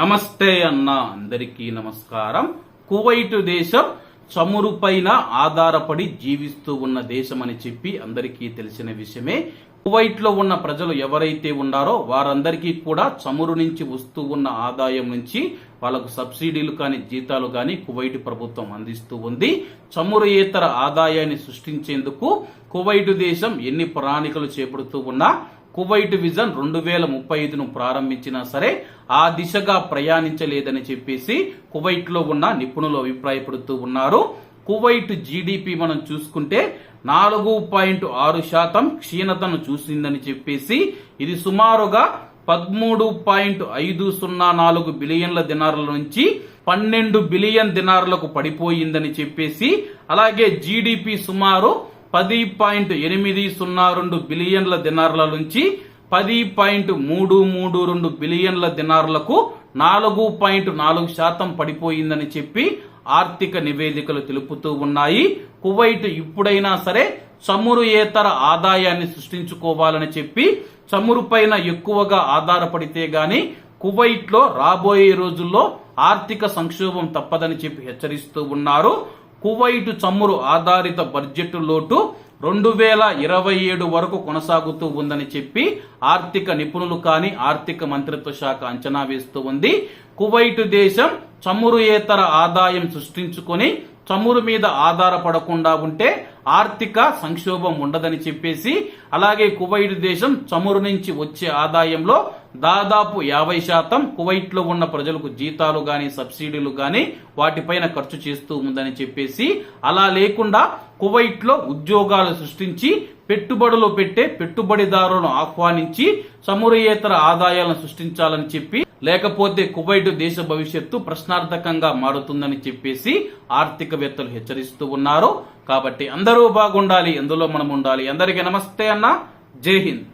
నమస్తే అన్న అందరికీ నమస్కారం. కువైట్ దేశం చమురు పైన ఆధారపడి జీవిస్తూ ఉన్న దేశం అని చెప్పి అందరికీ తెలిసిన విషయమే. కువైట్లో ఉన్న ప్రజలు ఎవరైతే ఉన్నారో వారందరికీ కూడా చమురు నుంచి వస్తూ ఉన్న ఆదాయం నుంచి వాళ్ళకు సబ్సిడీలు కానీ జీతాలు కానీ కువైట్ ప్రభుత్వం అందిస్తూ ఉంది. చమురు ఏతర ఆదాయాన్ని సృష్టించేందుకు కువైట్ దేశం ఎన్ని ప్రణాళికలు చేపడుతూ ఉన్నా కువైట్ విజన్ రెండు వేల ముప్పై ఐదును ప్రారంభించినా సరే ఆ దిశగా ప్రయాణించలేదని చెప్పేసి కువైట్లో ఉన్న నిపుణులు అభిప్రాయపడుతూ ఉన్నారు. కువైట్ జీడిపి మనం చూసుకుంటే నాలుగు పాయింట్ ఆరు శాతం క్షీణతను చూసిందని చెప్పేసి ఇది సుమారుగా పదమూడు పాయింట్ ఐదు సున్నా నాలుగు బిలియన్ల దినార్ల నుంచి పన్నెండు బిలియన్ దినార్లకు పడిపోయిందని చెప్పేసి అలాగే జీడిపి సుమారు పది పాయింట్ ఎనిమిది సున్నా రెండు బిలియన్ల దినార్ల నుంచి పది పాయింట్ మూడు మూడు రెండు బిలియన్ల దినార్లకు నాలుగు పాయింట్ నాలుగు శాతం పడిపోయిందని చెప్పి ఆర్థిక నివేదికలు తెలుపుతూ ఉన్నాయి. కువైట్ ఇప్పుడైనా సరే చమురుయేతర ఆదాయాన్ని సృష్టించుకోవాలని చెప్పి చమురు పైన ఎక్కువగా ఆధారపడితే గాని కువైట్లో రాబోయే రోజుల్లో ఆర్థిక సంక్షోభం తప్పదని చెప్పి హెచ్చరిస్తూ ఉన్నారు. కువైట్ చమురు ఆధారిత బడ్జెట్ లోటు రెండు వేల ఇరవై ఏడు వరకు కొనసాగుతూ ఉందని చెప్పి ఆర్థిక నిపుణులు కానీ ఆర్థిక మంత్రిత్వ శాఖ అంచనా వేస్తూ ఉంది. కువైట్ దేశం చమురుయేతర ఆదాయం సృష్టించుకొని చమురు మీద ఆధారపడకుండా ఉంటే ఆర్థిక సంక్షోభం ఉండదని చెప్పేసి అలాగే కువైట్ దేశం చమురు నుంచి వచ్చే ఆదాయంలో దాదాపు యాభై శాతం కువైట్లో ఉన్న ప్రజలకు జీతాలు గాని సబ్సిడీలు గాని వాటిపైన ఖర్చు చేస్తూ ఉందని చెప్పేసి అలా లేకుండా కువైట్లో ఉద్యోగాలు సృష్టించి పెట్టుబడులు పెట్టే పెట్టుబడిదారులను ఆహ్వానించి చమురుయేతర ఆదాయాలను సృష్టించాలని చెప్పి లేకపోతే కువైట్ దేశ భవిష్యత్తు ప్రశ్నార్థకంగా మారుతుందని చెప్పేసి ఆర్థికవేత్తలు హెచ్చరిస్తూ ఉన్నారు. కాబట్టి అందరూ బాగుండాలి ఎందులో మనం ఉండాలి అందరికీ నమస్తే అన్న. జై హింద్.